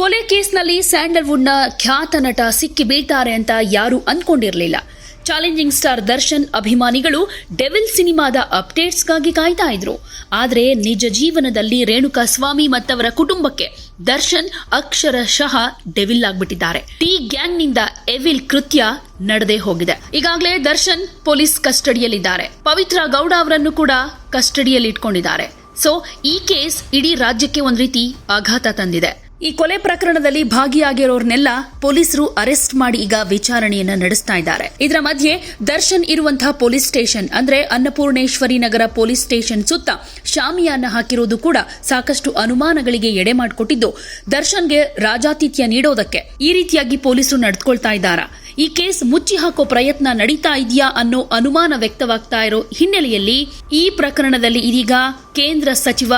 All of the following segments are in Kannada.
ಕೊಲೆ ಕೇಸ್ನಲ್ಲಿ ಸ್ಯಾಂಡಲ್ವುಡ್ನ ಖ್ಯಾತ ನಟ ಸಿಕ್ಕಿ ಬೀಳ್ತಾರೆ ಅಂತ ಯಾರೂ ಅಂದ್ಕೊಂಡಿರಲಿಲ್ಲ ಚಾಲೆಂಜಿಂಗ್ ಸ್ಟಾರ್ ದರ್ಶನ್ ಅಭಿಮಾನಿಗಳು ಡೆವಿಲ್ ಸಿನಿಮಾದ ಅಪ್ಡೇಟ್ಸ್ಗಾಗಿ ಕಾಯ್ತಾ ಇದ್ರು. ಆದರೆ ನಿಜ ಜೀವನದಲ್ಲಿ ರೇಣುಕಾ ಸ್ವಾಮಿ ಮತ್ತವರ ಕುಟುಂಬಕ್ಕೆ ದರ್ಶನ್ ಅಕ್ಷರಶಃ ಡೆವಿಲ್ ಆಗ್ಬಿಟ್ಟಿದ್ದಾರೆ. ಟಿ ಗ್ಯಾಂಗ್ನಿಂದ ಎವಿಲ್ ಕೃತ್ಯ ನಡೆದೇ ಹೋಗಿದೆ. ಈಗಾಗಲೇ ದರ್ಶನ್ ಪೊಲೀಸ್ ಕಸ್ಟಡಿಯಲ್ಲಿದ್ದಾರೆ. ಪವಿತ್ರ ಗೌಡ ಅವರನ್ನು ಕೂಡ ಕಸ್ಟಡಿಯಲ್ಲಿ ಇಟ್ಕೊಂಡಿದ್ದಾರೆ ಸೊ, ಈ ಕೇಸ್ ಇಡೀ ರಾಜ್ಯಕ್ಕೆ ಒಂದು ರೀತಿ ಆಘಾತ ತಂದಿದೆ. ಈ ಕೊಲೆ ಪ್ರಕರಣದಲ್ಲಿ ಭಾಗಿಯಾಗಿರೋರ್ನೆಲ್ಲ ಪೊಲೀಸರು ಅರೆಸ್ಟ್ ಮಾಡಿ ಈಗ ವಿಚಾರಣೆಯನ್ನ ನಡೆಸ್ತಾ ಇದ್ದಾರೆ. ಇದರ ಮಧ್ಯೆ ದರ್ಶನ್ ಇರುವಂತಹ ಪೊಲೀಸ್ ಸ್ಟೇಷನ್ ಅಂದ್ರೆ ಅನ್ನಪೂರ್ಣೇಶ್ವರಿ ನಗರ ಪೊಲೀಸ್ ಸ್ಟೇಷನ್ ಸುತ್ತ ಶಾಮಿಯಾನ ಹಾಕಿರೋದು ಕೂಡ ಸಾಕಷ್ಟು ಅನುಮಾನಗಳಿಗೆ ಎಡೆ ಮಾಡಿಕೊಟ್ಟಿದ್ದು ದರ್ಶನ್ಗೆ ರಾಜಾತಿಥ್ಯ ನೀಡೋದಕ್ಕೆ ಈ ರೀತಿಯಾಗಿ ಪೊಲೀಸರು ನಡೆದುಕೊಳ್ತಾ ಇದ್ದಾರಾ? ಈ ಕೇಸ್ ಮುಚ್ಚಿ ಹಾಕೋ ಪ್ರಯತ್ನ ನಡೀತಾ ಇದೆಯಾ ಅನ್ನೋ ಅನುಮಾನ ವ್ಯಕ್ತವಾಗ್ತಾ ಇರೋ ಹಿನ್ನೆಲೆಯಲ್ಲಿ ಈ ಪ್ರಕರಣದಲ್ಲಿ ಇದೀಗ ಕೇಂದ್ರ ಸಚಿವ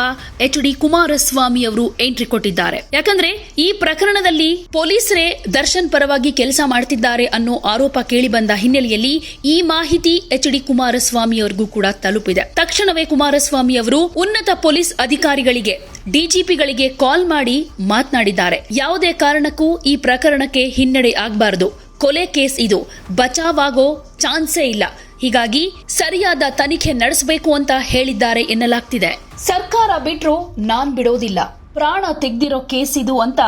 ಎಚ್ ಡಿ ಕುಮಾರಸ್ವಾಮಿ ಅವರು ಎಂಟ್ರಿ ಕೊಟ್ಟಿದ್ದಾರೆ. ಯಾಕಂದ್ರೆ ಈ ಪ್ರಕರಣದಲ್ಲಿ ಪೊಲೀಸರೇ ದರ್ಶನ್ ಪರವಾಗಿ ಕೆಲಸ ಮಾಡ್ತಿದ್ದಾರೆ ಅನ್ನೋ ಆರೋಪ ಕೇಳಿ ಬಂದ ಹಿನ್ನೆಲೆಯಲ್ಲಿ ಈ ಮಾಹಿತಿ ಎಚ್ ಡಿ ಕುಮಾರಸ್ವಾಮಿ ಅವರಿಗೂ ಕೂಡ ತಲುಪಿದೆ. ತಕ್ಷಣವೇ ಕುಮಾರಸ್ವಾಮಿ ಅವರು ಉನ್ನತ ಪೊಲೀಸ್ ಅಧಿಕಾರಿಗಳಿಗೆ, ಡಿಜಿಪಿಗಳಿಗೆ ಕಾಲ್ ಮಾಡಿ ಮಾತನಾಡಿದ್ದಾರೆ. ಯಾವುದೇ ಕಾರಣಕ್ಕೂ ಈ ಪ್ರಕರಣಕ್ಕೆ ಹಿನ್ನಡೆ ಆಗಬಾರದು. ಕೊಲೆ ಕೇಸ್ ಇದು. ಬಚಾವಾಗೋ ಚಾನ್ಸೇ ಇಲ್ಲ. ಹೀಗಾಗಿ ಸರಿಯಾದ ತನಿಖೆ ನಡೆಸಬೇಕು ಅಂತ ಹೇಳಿದ್ದಾರೆ ಎನ್ನಲಾಗ್ತಿದೆ. ಸರ್ಕಾರ ಬಿಟ್ರು ನಾನ್ ಬಿಡೋದಿಲ್ಲ. ಪ್ರಾಣ ತೆಗ್ದಿರೋ ಕೇಸ್ ಇದು ಅಂತ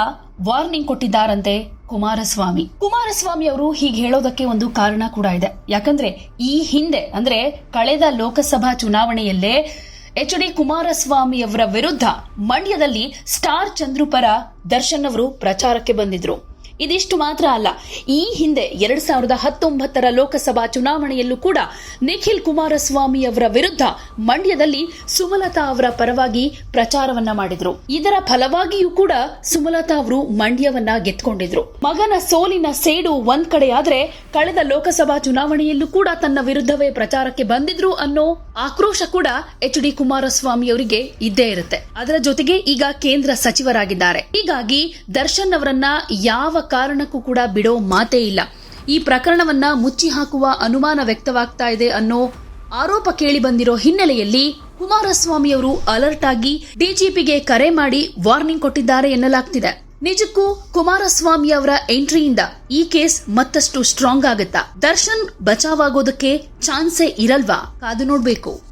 ವಾರ್ನಿಂಗ್ ಕೊಟ್ಟಿದ್ದಾರಂತೆ ಕುಮಾರಸ್ವಾಮಿ. ಕುಮಾರಸ್ವಾಮಿ ಅವರು ಹೀಗೆ ಹೇಳೋದಕ್ಕೆ ಒಂದು ಕಾರಣ ಕೂಡ ಇದೆ. ಯಾಕಂದ್ರೆ ಈ ಹಿಂದೆ, ಅಂದ್ರೆ ಕಳೆದ ಲೋಕಸಭಾ ಚುನಾವಣೆಯಲ್ಲೇ ಎಚ್ ಡಿ ಕುಮಾರಸ್ವಾಮಿ ಅವರ ವಿರುದ್ಧ ಮಂಡ್ಯದಲ್ಲಿ ಸ್ಟಾರ್ ಚಂದ್ರು ಪರ ದರ್ಶನ್ ಅವರು ಪ್ರಚಾರಕ್ಕೆ ಬಂದಿದ್ರು. ಇದಿಷ್ಟು ಮಾತ್ರ ಅಲ್ಲ. ಈ ಹಿಂದೆ ಎರಡ್ ಸಾವಿರದ ಹತ್ತೊಂಬತ್ತರ ಲೋಕಸಭಾ ಚುನಾವಣೆಯಲ್ಲೂ ಕೂಡ ನಿಖಿಲ್ ಕುಮಾರಸ್ವಾಮಿ ಅವರ ವಿರುದ್ಧ ಮಂಡ್ಯದಲ್ಲಿ ಸುಮಲತಾ ಅವರ ಪರವಾಗಿ ಪ್ರಚಾರವನ್ನ ಮಾಡಿದ್ರು. ಇದರ ಫಲವಾಗಿಯೂ ಕೂಡ ಸುಮಲತಾ ಅವರು ಮಂಡ್ಯವನ್ನ ಗೆದ್ಕೊಂಡಿದ್ರು. ಮಗನ ಸೋಲಿನ ಸೇಡು ಒಂದ್ ಕಡೆಯಾದ್ರೆ ಕಳೆದ ಲೋಕಸಭಾ ಚುನಾವಣೆಯಲ್ಲೂ ಕೂಡ ತನ್ನ ವಿರುದ್ಧವೇ ಪ್ರಚಾರಕ್ಕೆ ಬಂದಿದ್ರು ಅನ್ನೋ ಆಕ್ರೋಶ ಕೂಡ ಎಚ್ ಡಿ ಕುಮಾರಸ್ವಾಮಿ ಅವರಿಗೆ ಇದ್ದೇ ಇರುತ್ತೆ. ಅದರ ಜೊತೆಗೆ ಈಗ ಕೇಂದ್ರ ಸಚಿವರಾಗಿದ್ದಾರೆ. ಹೀಗಾಗಿ ದರ್ಶನ್ ಅವರನ್ನ ಯಾವ ಕಾರಣಕ್ಕೂ ಕೂಡ ಬಿಡೋ ಮಾತೇ ಇಲ್ಲ. ಈ ಪ್ರಕರಣವನ್ನ ಮುಚ್ಚಿ ಹಾಕುವ ಅನುಮಾನ ವ್ಯಕ್ತವಾಗ್ತಾ ಇದೆ ಅನ್ನೋ ಆರೋಪ ಕೇಳಿ ಬಂದಿರೋ ಹಿನ್ನೆಲೆಯಲ್ಲಿ ಕುಮಾರಸ್ವಾಮಿ ಅವರು ಅಲರ್ಟ್ ಆಗಿ ಡಿಜಿಪಿಗೆ ಕರೆ ಮಾಡಿ ವಾರ್ನಿಂಗ್ ಕೊಟ್ಟಿದ್ದಾರೆ ಎನ್ನಲಾಗ್ತಿದೆ. ನಿಜಕ್ಕೂ ಕುಮಾರಸ್ವಾಮಿ ಅವರ ಎಂಟ್ರಿಯಿಂದ ಈ ಕೇಸ್ ಮತ್ತಷ್ಟು ಸ್ಟ್ರಾಂಗ್ ಆಗುತ್ತಾ? ದರ್ಶನ್ ಬಚಾವಾಗೋದಕ್ಕೆ ಚಾನ್ಸೇ ಇರಲ್ವಾ? ಕಾದು ನೋಡ್ಬೇಕು.